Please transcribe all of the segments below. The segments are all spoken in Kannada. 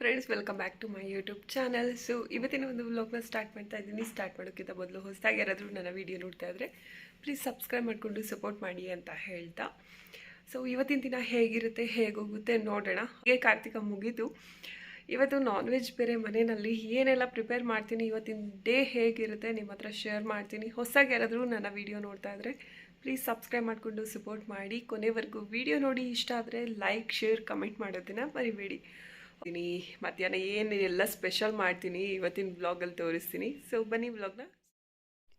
Friends welcome back to my YouTube channel so ಇವತ್ತಿನ ಒಂದು ವ್ಲಾಗ್ನ ಸ್ಟಾರ್ಟ್ ಮಾಡ್ತಾ ಇದ್ದೀನಿ. ಸ್ಟಾರ್ಟ್ ಮಾಡೋಕ್ಕಿಂತ ಮೊದಲು ಹೊಸದಾಗಿ ಯಾರಾದರೂ ನನ್ನ ವೀಡಿಯೋ ನೋಡ್ತಾ ಇದ್ದರೆ ಪ್ಲೀಸ್ ಸಬ್ಸ್ಕ್ರೈಬ್ ಮಾಡಿಕೊಂಡು ಸಪೋರ್ಟ್ ಮಾಡಿ ಅಂತ ಹೇಳ್ತಾ. ಸೊ ಇವತ್ತಿನ ದಿನ ಹೇಗಿರುತ್ತೆ, ಹೇಗೋಗುತ್ತೆ ನೋಡೋಣ. ಹೇಗೆ ಕಾರ್ತಿಕ ಮುಗೀತು. ಇವತ್ತು ನಾನ್ ವೆಜ್ ಬೇರೆ ಮನೆಯಲ್ಲಿ ಏನೆಲ್ಲ ಪ್ರಿಪೇರ್ ಮಾಡ್ತೀನಿ, ಇವತ್ತಿನ ಡೇ ಹೇಗಿರುತ್ತೆ ನಿಮ್ಮ ಹತ್ರ ಶೇರ್ ಮಾಡ್ತೀನಿ. ಹೊಸದಾಗಿ ಯಾರಾದರೂ ನನ್ನ ವೀಡಿಯೋ ನೋಡ್ತಾ ಇದ್ದರೆ ಪ್ಲೀಸ್ ಸಬ್ಸ್ಕ್ರೈಬ್ ಮಾಡಿಕೊಂಡು ಸಪೋರ್ಟ್ ಮಾಡಿ. ಕೊನೆವರೆಗೂ ವಿಡಿಯೋ ನೋಡಿ. ಇಷ್ಟ ಆದರೆ ಲೈಕ್ ಶೇರ್ ಕಮೆಂಟ್ ಮಾಡೋದನ್ನು ಮರಿಬೇಡಿ. ಮಾಡ್ತೀನಿ. ಮಧ್ಯಾಹ್ನ ಏನು ಎಲ್ಲ ಸ್ಪೆಷಲ್ ಮಾಡ್ತೀನಿ. ಇವತ್ತಿನ ಬ್ಲಾಗಲ್ಲಿ ತೋರಿಸ್ತೀನಿ. ಸೊ ಬನ್ನಿ ಬ್ಲಾಗ್ನ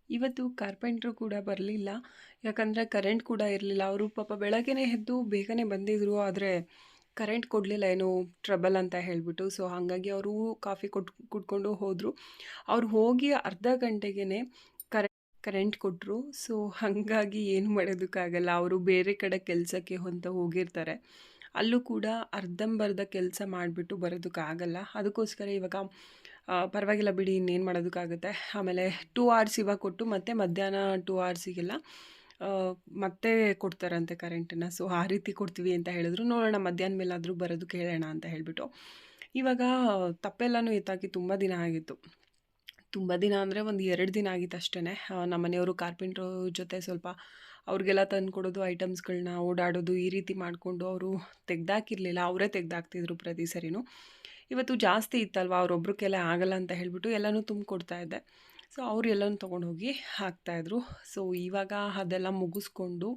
ಇವತ್ತು ಕಾರ್ಪೆಂಟ್ರು ಕೂಡ ಬರಲಿಲ್ಲ. ಯಾಕಂದರೆ ಕರೆಂಟ್ ಕೂಡ ಇರಲಿಲ್ಲ. ಅವರು ಪಾಪ ಬೆಳಗ್ಗೆನೇ ಎದ್ದು ಬೇಗನೆ ಬಂದಿದ್ರು. ಆದರೆ ಕರೆಂಟ್ ಕೊಡಲಿಲ್ಲ. ಏನೋ ಟ್ರಬಲ್ ಅಂತ ಹೇಳಿಬಿಟ್ಟು. ಸೊ ಹಾಗಾಗಿ ಅವರು ಕಾಫಿ ಕೊಟ್ಟು ಕುಡ್ಕೊಂಡು ಹೋದರು. ಅವ್ರು ಹೋಗಿ ಅರ್ಧ ಗಂಟೆಗೇ ಕರೆ ಕರೆಂಟ್ ಕೊಟ್ಟರು ಸೊ ಹಾಗಾಗಿ ಏನು ಮಾಡೋದಕ್ಕಾಗಲ್ಲ. ಅವರು ಬೇರೆ ಕಡೆ ಕೆಲಸಕ್ಕೆ ಹೊಂತ ಹೋಗಿರ್ತಾರೆ. ಅಲ್ಲೂ ಕೂಡ ಅರ್ಧಂಬರ್ಧ ಕೆಲಸ ಮಾಡಿಬಿಟ್ಟು ಬರೋದಕ್ಕಾಗಲ್ಲ. ಅದಕ್ಕೋಸ್ಕರ ಇವಾಗ ಪರವಾಗಿಲ್ಲ ಬಿಡಿ, ಇನ್ನೇನು ಮಾಡೋದಕ್ಕಾಗುತ್ತೆ. ಆಮೇಲೆ ಟೂ ಅವರ್ಸ್ ಇವಾಗ ಕೊಟ್ಟು ಮತ್ತೆ ಮಧ್ಯಾಹ್ನ ಟೂ ಅವರ್ಸಿಗೆಲ್ಲ ಮತ್ತೆ ಕೊಡ್ತಾರಂತೆ ಕರೆಂಟನ್ನು ಸೊ ಆ ರೀತಿ ಕೊಡ್ತೀವಿ ಅಂತ ಹೇಳಿದ್ರು. ನೋಡೋಣ, ಮಧ್ಯಾಹ್ನ ಮೇಲಾದರೂ ಬರೋದು ಕೇಳೋಣ ಅಂತ ಹೇಳಿಬಿಟ್ಟು. ಇವಾಗ ತಪ್ಪೆಲ್ಲನೂ ಎತ್ತಾಕಿ ತುಂಬ ದಿನ ಆಗಿತ್ತು. ತುಂಬ ದಿನ ಅಂದರೆ ಒಂದು ಎರಡು ದಿನ ಆಗಿತ್ತು ಅಷ್ಟೇ ನಮ್ಮ ಮನೆಯವರು ಕಾರ್ಪೆಂಟ್ರು ಜೊತೆ ಸ್ವಲ್ಪ ಅವ್ರಿಗೆಲ್ಲ ತಂದು ಕೊಡೋದು ಐಟಮ್ಸ್ಗಳನ್ನ ಓಡಾಡೋದು ಈ ರೀತಿ ಮಾಡಿಕೊಂಡು ಅವರು ತೆಗ್ದಾಕಿರಲಿಲ್ಲ, ಅವರೇ ತೆಗ್ದಾಕ್ತಿದ್ರು ಪ್ರತಿ ಸರಿನೂ. ಇವತ್ತು ಜಾಸ್ತಿ ಇತ್ತಲ್ವ ಅವರೊಬ್ರಿಗೆಲ್ಲ ಆಗಲ್ಲ ಅಂತ ಹೇಳಿಬಿಟ್ಟು ಎಲ್ಲನೂ ತುಂಬಿಕೊಡ್ತಾ ಇದ್ದೆ. ಸೊ, ಅವ್ರು ಎಲ್ಲನೂ ತೊಗೊಂಡು ಹೋಗಿ ಹಾಕ್ತಾಯಿದ್ರು. ಸೊ, ಇವಾಗ ಅದೆಲ್ಲ ಮುಗಿಸ್ಕೊಂಡು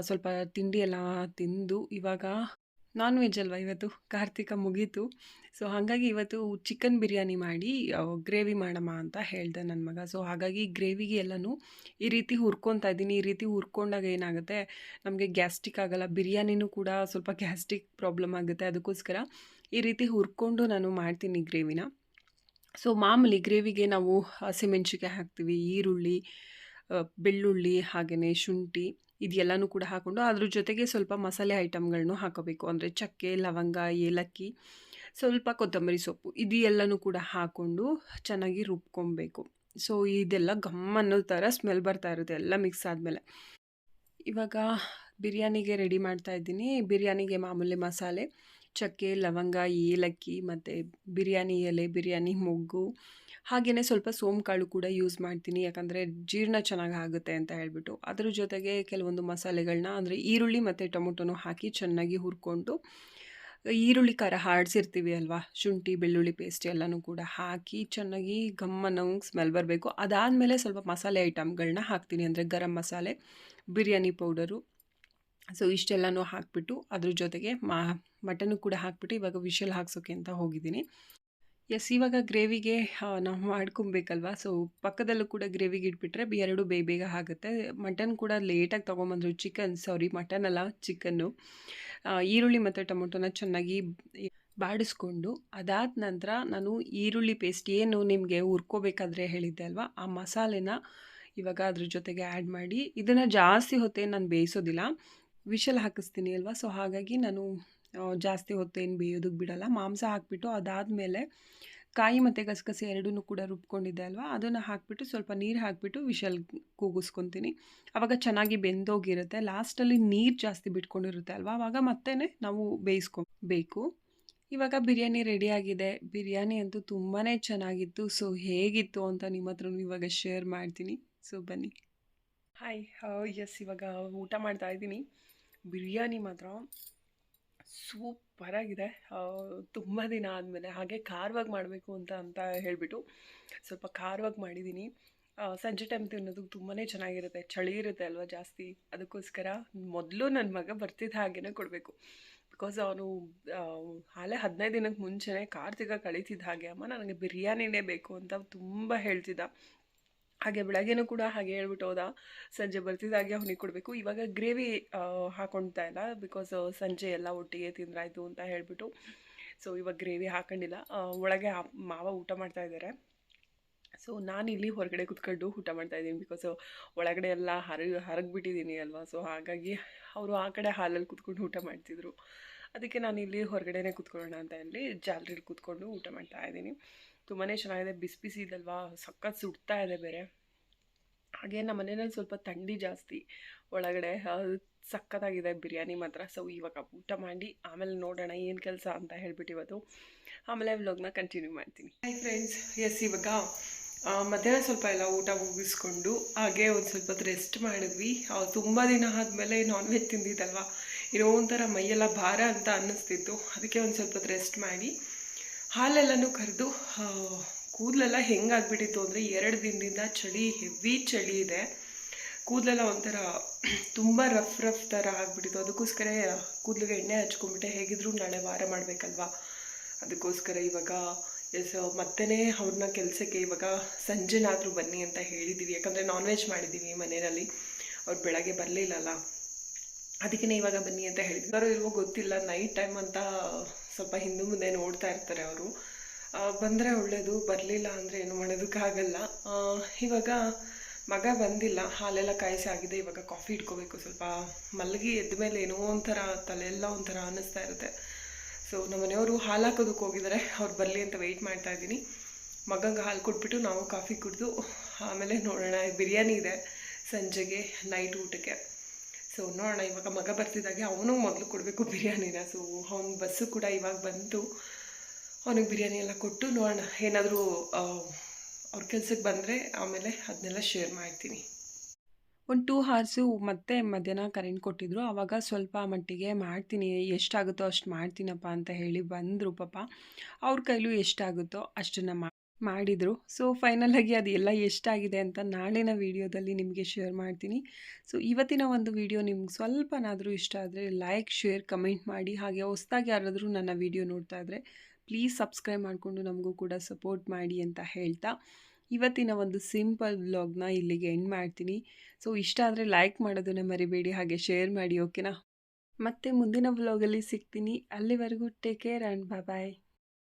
ಸ್ವಲ್ಪ ತಿಂಡಿ ಎಲ್ಲ ತಿಂದು ಇವಾಗ ನಾನ್ ವೆಜ್ ಅಲ್ವಾ ಇವತ್ತು? ಕಾರ್ತಿಕ ಮುಗೀತು. ಸೊ ಹಾಗಾಗಿ ಇವತ್ತು ಚಿಕನ್ ಬಿರಿಯಾನಿ ಮಾಡಿ ಗ್ರೇವಿ ಮಾಡಮ್ಮ ಅಂತ ಹೇಳ್ದೆ ನನ್ನ ಮಗ. ಸೊ ಹಾಗಾಗಿ ಗ್ರೇವಿಗೆ ಎಲ್ಲನೂ ಈ ರೀತಿ ಹುರ್ಕೊತಾ ಇದ್ದೀನಿ. ಈ ರೀತಿ ಹುರ್ಕೊಂಡಾಗ ಏನಾಗುತ್ತೆ? ನಮಗೆ ಗ್ಯಾಸ್ಟಿಕ್ ಆಗಲ್ಲ. ಬಿರಿಯಾನಿನೂ ಕೂಡ ಸ್ವಲ್ಪ ಗ್ಯಾಸ್ಟಿಕ್ ಪ್ರಾಬ್ಲಮ್ ಆಗುತ್ತೆ. ಅದಕ್ಕೋಸ್ಕರ ಈ ರೀತಿ ಹುರ್ಕೊಂಡು ನಾನು ಮಾಡ್ತೀನಿ ಗ್ರೇವಿನ ಸೊ ಮಾಮೂಲಿ ಗ್ರೇವಿಗೆ ನಾವು ಹಸಿಮೆಣ್ಸಿಕಾಯಿ ಹಾಕ್ತೀವಿ, ಈರುಳ್ಳಿ ಬೆಳ್ಳುಳ್ಳಿ ಹಾಗೆಯೇ ಶುಂಠಿ. ಇದೆಲ್ಲನೂ ಕೂಡ ಹಾಕ್ಕೊಂಡು ಅದ್ರ ಜೊತೆಗೆ ಸ್ವಲ್ಪ ಮಸಾಲೆ ಐಟಮ್ಗಳನ್ನೂ ಹಾಕೋಬೇಕು. ಅಂದರೆ ಚಕ್ಕೆ, ಲವಂಗ, ಏಲಕ್ಕಿ, ಸ್ವಲ್ಪ ಕೊತ್ತಂಬರಿ ಸೊಪ್ಪು ಇದು ಎಲ್ಲನೂ ಕೂಡ ಹಾಕ್ಕೊಂಡು ಚೆನ್ನಾಗಿ ರುಬ್ಕೊಬೇಕು. ಸೊ ಇದೆಲ್ಲ ಘಮ್ ಅನ್ನೋ ಥರ ಸ್ಮೆಲ್ ಬರ್ತಾ ಇರುತ್ತೆ, ಎಲ್ಲ ಮಿಕ್ಸ್ ಆದಮೇಲೆ. ಇವಾಗ ಬಿರಿಯಾನಿಗೆ ರೆಡಿ ಮಾಡ್ತಾ ಇದ್ದೀನಿ. ಬಿರಿಯಾನಿಗೆ ಮಾಮೂಲಿ ಮಸಾಲೆ, ಚಕ್ಕೆ, ಲವಂಗ, ಏಲಕ್ಕಿ ಮತ್ತು ಬಿರಿಯಾನಿ ಎಲೆ, ಬಿರಿಯಾನಿ ಮೊಗ್ಗು ಹಾಗೆಯೇ ಸ್ವಲ್ಪ ಸೋಂಕಾಳು ಕೂಡ ಯೂಸ್ ಮಾಡ್ತೀನಿ, ಯಾಕಂದರೆ ಜೀರ್ಣ ಚೆನ್ನಾಗಿ ಆಗುತ್ತೆ ಅಂತ ಹೇಳಿಬಿಟ್ಟು. ಅದ್ರ ಜೊತೆಗೆ ಕೆಲವೊಂದು ಮಸಾಲೆಗಳನ್ನ ಅಂದರೆ ಈರುಳ್ಳಿ ಮತ್ತು ಟೊಮೊಟೊನೂ ಹಾಕಿ ಚೆನ್ನಾಗಿ ಹುರ್ಕೊಂಡು, ಈರುಳ್ಳಿ ಖಾರ ಹಾಡಿಸಿರ್ತೀವಿ ಅಲ್ವಾ? ಶುಂಠಿ, ಬೆಳ್ಳುಳ್ಳಿ ಪೇಸ್ಟ್ ಎಲ್ಲನೂ ಕೂಡ ಹಾಕಿ ಚೆನ್ನಾಗಿ ಘಮ್ ಅನ್ನೋಂಗೆ ಸ್ಮೆಲ್ ಬರಬೇಕು. ಅದಾದಮೇಲೆ ಸ್ವಲ್ಪ ಮಸಾಲೆ ಐಟಮ್ಗಳನ್ನ ಹಾಕ್ತೀನಿ, ಅಂದರೆ ಗರಂ ಮಸಾಲೆ, ಬಿರಿಯಾನಿ ಪೌಡರು. ಸೊ, ಇಷ್ಟೆಲ್ಲನೂ ಹಾಕ್ಬಿಟ್ಟು, ಅದ್ರ ಜೊತೆಗೆ ಮಾ ಮಟನ್ನು ಕೂಡ ಹಾಕ್ಬಿಟ್ಟು ಇವಾಗ ವಿಷಲ್ ಹಾಕ್ಸೋಕೆ ಅಂತ ಹೋಗಿದ್ದೀನಿ. ಎಸ್, ಇವಾಗ ಗ್ರೇವಿಗೆ ನಾವು ಮಾಡ್ಕೊಬೇಕಲ್ವ? ಸೊ ಪಕ್ಕದಲ್ಲೂ ಕೂಡ ಗ್ರೇವಿಗೆ ಇಟ್ಬಿಟ್ರೆ ಎರಡು ಬೇಗ ಬೇಗ ಆಗುತ್ತೆ. ಮಟನ್ ಕೂಡ ಲೇಟಾಗಿ ತೊಗೊಂಬಂದರು ಚಿಕನ್ ಸಾರಿ ಮಟನ್ ಅಲ್ಲ ಚಿಕನ್ನು ಈರುಳ್ಳಿ ಮತ್ತು ಟೊಮೊಟೊನ ಚೆನ್ನಾಗಿ ಬಾಡಿಸ್ಕೊಂಡು, ಅದಾದ ನಂತರ ನಾನು ಈರುಳ್ಳಿ ಪೇಸ್ಟ್ ಏನು ನಿಮಗೆ ಹುರ್ಕೋಬೇಕಾದ್ರೆ ಹೇಳಿದ್ದೆ ಅಲ್ವಾ? ಆ ಮಸಾಲೆನ ಇವಾಗ ಅದ್ರ ಜೊತೆಗೆ ಆ್ಯಡ್ ಮಾಡಿ, ಇದನ್ನು ಜಾಸ್ತಿ ಹೊತ್ತೇನು ನಾನು ಬೇಯಿಸೋದಿಲ್ಲ. ವಿಷಲ್ ಹಾಕಿಸ್ತೀನಿ ಅಲ್ವಾ? ಸೊ ಹಾಗಾಗಿ ನಾನು ಜಾಸ್ತಿ ಹೊತ್ತೇನು ಬೇಯೋದಕ್ಕೆ ಬಿಡೋಲ್ಲ. ಮಾಂಸ ಹಾಕಿಬಿಟ್ಟು ಅದಾದಮೇಲೆ ಕಾಯಿ ಮತ್ತು ಗಸಗಸೆ ಎರಡೂ ಕೂಡ ರುಬ್ಕೊಂಡಿದ್ದೆ ಅಲ್ವಾ? ಅದನ್ನು ಹಾಕಿಬಿಟ್ಟು ಸ್ವಲ್ಪ ನೀರು ಹಾಕಿಬಿಟ್ಟು ವಿಷಲ್ ಕೂಗಿಸ್ಕೊತೀನಿ. ಆವಾಗ ಚೆನ್ನಾಗಿ ಬೆಂದೋಗಿರುತ್ತೆ. ಲಾಸ್ಟಲ್ಲಿ ನೀರು ಜಾಸ್ತಿ ಬಿಟ್ಕೊಂಡಿರುತ್ತೆ ಅಲ್ವಾ? ಆವಾಗ ಮತ್ತೆ ನಾವು ಬೇಯಿಸ್ಕೊಬೇಕು. ಇವಾಗ ಬಿರಿಯಾನಿ ರೆಡಿಯಾಗಿದೆ ಬಿರಿಯಾನಿ ಅಂತೂ ತುಂಬಾ ಚೆನ್ನಾಗಿತ್ತು. ಸೊ, ಹೇಗಿತ್ತು ಅಂತ ನಿಮ್ಮ ಹತ್ರ ಇವಾಗ ಶೇರ್ ಮಾಡ್ತೀನಿ. ಸೊ, ಬನ್ನಿ. ಹಾಯ್ ಎಸ್ ಇವಾಗ ಊಟ ಮಾಡ್ತಾ ಇದ್ದೀನಿ. ಬಿರಿಯಾನಿ ಮಾತ್ರ. ಸೂಪರಾಗಿದೆ ತುಂಬ ದಿನ ಆದಮೇಲೆ, ಹಾಗೆ ಖಾರವಾಗಿ ಮಾಡಬೇಕು ಅಂತ ಅಂತ ಹೇಳಿಬಿಟ್ಟು ಸ್ವಲ್ಪ ಖಾರವಾಗಿ ಮಾಡಿದ್ದೀನಿ ಸಂಜೆ ಟೈಮ್ ತಿನ್ನೋದಕ್ಕೆ ತುಂಬಾ ಚೆನ್ನಾಗಿರುತ್ತೆ. ಚಳಿ ಇರುತ್ತೆ ಅಲ್ವಾ ಜಾಸ್ತಿ? ಅದಕ್ಕೋಸ್ಕರ ಮೊದಲು ನನ್ನ ಮಗ ಬರ್ತಿದ್ದ ಹಾಗೆನೇ ಕೊಡಬೇಕು. ಬಿಕಾಸ್ ಅವನು ಹಾಲೆ ಹದಿನೈದು ದಿನಕ್ಕೆ ಮುಂಚೆನೇ ಕಾರ್ತಿಕ ಕಳೀತಿದ್ದ ಹಾಗೆ, ಅಮ್ಮ, ನನಗೆ ಬಿರಿಯಾನಿನೇ ಬೇಕು ಅಂತ ತುಂಬ ಹೇಳ್ತಿದ್ದ. ಹಾಗೆ ಬೆಳಗ್ಗೆನೂ ಕೂಡ ಹಾಗೆ ಹೇಳ್ಬಿಟ್ಟು ಹೋದ. ಸಂಜೆ ಬರ್ತಿದ್ದಾಗೆ ಅವನಿಗೆ ಕೊಡಬೇಕು. ಇವಾಗ ಗ್ರೇವಿ ಹಾಕೊಳ್ತಾ ಇಲ್ಲ ಬಿಕಾಸ್ ಸಂಜೆ ಎಲ್ಲ ಒಟ್ಟಿಗೆ ತಿಂದ್ರಾಯ್ತು ಅಂತ ಹೇಳಿಬಿಟ್ಟು. ಸೊ ಇವಾಗ ಗ್ರೇವಿ ಹಾಕೊಂಡಿಲ್ಲ. ಒಳಗೆ ಮಾವ ಊಟ ಮಾಡ್ತಾ ಇದ್ದಾರೆ ಸೊ ನಾನು ಇಲ್ಲಿ ಹೊರಗಡೆ ಕುತ್ಕೊಂಡು ಊಟ ಮಾಡ್ತಾ ಇದ್ದೀನಿ ಬಿಕಾಸ್ ಒಳಗಡೆ ಎಲ್ಲ ಹರ, ಹರಗ್ಬಿಟ್ಟಿದ್ದೀನಿ ಅಲ್ವಾ? ಸೊ ಹಾಗಾಗಿ ಅವರು ಆ ಕಡೆ ಹಾಲಲ್ಲಿ ಕುತ್ಕೊಂಡು ಊಟ ಮಾಡ್ತಿದ್ರು. ಅದಕ್ಕೆ ನಾನು ಇಲ್ಲಿ ಹೊರಗಡೆನೇ ಕುತ್ಕೊಳ್ಳೋಣ ಅಂತ ಹೇಳಿ ಜಾಲರಿಲಿ ಕುತ್ಕೊಂಡು ಊಟ ಮಾಡ್ತಾ ಇದ್ದೀನಿ. ತುಂಬಾ ಚೆನ್ನಾಗಿದೆ, ಬಿಸಿ ಬಿಸಿ ಇದಲ್ವಾ? ಸಖತ್ ಸುಡ್ತಾ ಇದೆ ಬೇರೆ. ಹಾಗೆ ನಮ್ಮ ಮನೆಯಲ್ಲಿ ಸ್ವಲ್ಪ ಥಂಡಿ ಜಾಸ್ತಿ ಒಳಗಡೆ ಸಕ್ಕತ್ತಾಗಿದೆ ಬಿರಿಯಾನಿ ಮಾತ್ರ. ಸೊ ಇವಾಗ ಊಟ ಮಾಡಿ, ಆಮೇಲೆ ನೋಡೋಣ ಏನು ಕೆಲಸ ಅಂತ ಹೇಳ್ಬಿಟ್ಟು ಇವತ್ತು. ಆಮೇಲೆ ವ್ಲಾಗ್ನ ಕಂಟಿನ್ಯೂ ಮಾಡ್ತೀನಿ. ಹಾಯ್ ಫ್ರೆಂಡ್ಸ್ ಎಸ್ ಇವಾಗ ಮಧ್ಯಾಹ್ನ ಸ್ವಲ್ಪ ಎಲ್ಲ ಊಟ ಮುಗಿಸ್ಕೊಂಡು, ಹಾಗೆ ಒಂದು ಸ್ವಲ್ಪ ರೆಸ್ಟ್ ಮಾಡಿದ್ವಿ. ತುಂಬ ದಿನ ಆದಮೇಲೆ ನಾನ್ ವೆಜ್ ತಿಂದಿದ್ದಲ್ವಾ? ಏನೋ ಒಂಥರ ಮೈಯೆಲ್ಲ ಭಾರ ಅಂತ ಅನ್ನಿಸ್ತಿತ್ತು. ಅದಕ್ಕೆ ಒಂದು ಸ್ವಲ್ಪ ರೆಸ್ಟ್ ಮಾಡಿ ಹಾಲೆಲ್ಲನೂ ಕರೆದು ಕೂದಲೆಲ್ಲ ಹೆಂಗಾಗ್ಬಿಟ್ಟಿತ್ತು ಅಂದರೆ ಎರಡು ದಿನದಿಂದ ಚಳಿ, ಹೆವಿ ಚಳಿ ಇದೆ. ಕೂದಲೆಲ್ಲ ಒಂಥರ ತುಂಬ ರಫ್ ರಫ್ ಥರ ಆಗಿಬಿಟ್ಟಿತ್ತು. ಅದಕ್ಕೋಸ್ಕರ ಕೂದಲಿಗೆ ಎಣ್ಣೆ ಹಚ್ಕೊಂಡ್ಬಿಟ್ಟೆ. ಹೇಗಿದ್ರು ನಾಳೆ ವಾರ ಮಾಡಬೇಕಲ್ವಾ? ಅದಕ್ಕೋಸ್ಕರ ಇವಾಗ, ಎಸ್ ಮತ್ತೇ ಅವ್ರನ್ನ ಕೆಲಸಕ್ಕೆ ಇವಾಗ ಸಂಜೆನಾದರೂ ಬನ್ನಿ ಅಂತ ಹೇಳಿದ್ದೀವಿ ಯಾಕಂದರೆ ನಾನ್ ವೆಜ್ ಮಾಡಿದ್ದೀವಿ ಮನೆಯಲ್ಲಿ. ಅವ್ರು ಬೆಳಗ್ಗೆ ಬರಲಿಲ್ಲಲ್ಲ. ಅದಕ್ಕೇ ಇವಾಗ ಬನ್ನಿ ಅಂತ ಹೇಳಿದ್ವಿ. ಯಾರೋ ಇಲ್ವೋ ಗೊತ್ತಿಲ್ಲ ನೈಟ್ ಟೈಮ್ ಅಂತ ಸ್ವಲ್ಪ ಹಿಂದೆ ಮುಂದೆ ನೋಡ್ತಾ ಇರ್ತಾರೆ ಅವರು. ಬಂದರೆ ಒಳ್ಳೆಯದು ಬರಲಿಲ್ಲ ಅಂದರೆ ಏನು ಮಾಡೋದಕ್ಕಾಗಲ್ಲ ಇವಾಗ ಮಗ ಬಂದಿಲ್ಲ, ಹಾಲೆಲ್ಲ ಕಾಯಿಸಿ ಆಗಿದೆ, ಇವಾಗ ಕಾಫಿ ಇಟ್ಕೋಬೇಕು. ಸ್ವಲ್ಪ ಮಲಗಿ ಎದ್ದ ಮೇಲೆ ಏನೋ ಒಂಥರ ತಲೆಯೆಲ್ಲ ಒಂಥರ ಅನ್ನಿಸ್ತಾ ಇರುತ್ತೆ. ಸೊ ನಮ್ಮ ಮನೆಯವರು ಹಾಲು ಹಾಕೋದಕ್ಕೆ ಹೋಗಿದ್ದಾರೆ. ಅವ್ರು ಬರಲಿ ಅಂತ ವೆಯ್ಟ್ ಮಾಡ್ತಾ ಇದ್ದೀನಿ. ಮಗಂಗೆ ಹಾಲು ಕೊಟ್ಬಿಟ್ಟು ನಾವು ಕಾಫಿ ಕುಡಿದು ಆಮೇಲೆ ನೋಡೋಣ. ಬಿರಿಯಾನಿ ಇದೆ ಸಂಜೆಗೆ ನೈಟ್ ಊಟಕ್ಕೆ. ಸೊ ನೋಡೋಣ, ಇವಾಗ ಮಗ ಬರ್ತಿದ್ದಾಗೆ ಅವನು ಮೊದಲು ಕೊಡಬೇಕು ಬಿರಿಯಾನಿನ. ಸೊ ಅವ್ನ ಬಸ್ಸು ಕೂಡ ಇವಾಗ ಬಂತು. ಅವನಿಗೆ ಬಿರಿಯಾನಿ ಎಲ್ಲ ಕೊಟ್ಟು ನೋಡೋಣ. ಏನಾದರೂ ಅವ್ರ ಕೆಲ್ಸಕ್ಕೆ ಬಂದರೆ ಆಮೇಲೆ ಅದನ್ನೆಲ್ಲ ಶೇರ್ ಮಾಡ್ತೀನಿ. ಒಂದು ಟೂ ಹಾರ್ಸು ಮತ್ತೆ ಮಧ್ಯಾಹ್ನ ಕರೆಂಟ್ ಕೊಟ್ಟಿದ್ರು. ಆವಾಗ ಸ್ವಲ್ಪ ಮಟ್ಟಿಗೆ ಮಾಡ್ತೀನಿ. ಎಷ್ಟಾಗುತ್ತೋ ಅಷ್ಟು ಮಾಡ್ತೀನಪ್ಪ ಅಂತ ಹೇಳಿ ಬಂದರು ಪಾಪ. ಅವ್ರ ಕೈಲೂ ಎಷ್ಟಾಗುತ್ತೋ ಅಷ್ಟನ್ನು ಮಾಡಿದರು. ಸೊ ಫೈನಲಾಗಿ ಅದು ಎಲ್ಲ ಎಷ್ಟಾಗಿದೆ ಅಂತ ನಾಳಿನ ವೀಡಿಯೋದಲ್ಲಿ ನಿಮಗೆ ಶೇರ್ ಮಾಡ್ತೀನಿ. ಸೊ ಇವತ್ತಿನ ಒಂದು ವಿಡಿಯೋ ನಿಮ್ಗೆ ಸ್ವಲ್ಪನಾದರೂ ಇಷ್ಟ ಆದರೆ ಲೈಕ್ ಶೇರ್ ಕಮೆಂಟ್ ಮಾಡಿ. ಹಾಗೆ ಹೊಸ್ದಾಗಿ ಯಾರಾದರೂ ನನ್ನ ವಿಡಿಯೋ ನೋಡ್ತಾ ಇದ್ದರೆ ಪ್ಲೀಸ್ ಸಬ್ಸ್ಕ್ರೈಬ್ ಮಾಡಿಕೊಂಡು ನಮಗೂ ಕೂಡ ಸಪೋರ್ಟ್ ಮಾಡಿ ಅಂತ ಹೇಳ್ತಾ. ಇವತ್ತಿನ ಒಂದು ಸಿಂಪಲ್ ವ್ಲಾಗ್ನ ಇಲ್ಲಿಗೆ ಎಂಡ್ ಮಾಡ್ತೀನಿ. ಸೊ ಇಷ್ಟ ಆದರೆ ಲೈಕ್ ಮಾಡೋದನ್ನ ಮರಿಬೇಡಿ. ಹಾಗೆ ಶೇರ್ ಮಾಡಿ ಓಕೆನಾ ಮತ್ತೆ ಮುಂದಿನ ವ್ಲಾಗಲ್ಲಿ ಸಿಗ್ತೀನಿ. ಅಲ್ಲಿವರೆಗೂ ಟೇಕ್ ಕೇರ್ ಆ್ಯಂಡ್ ಬಾಯ್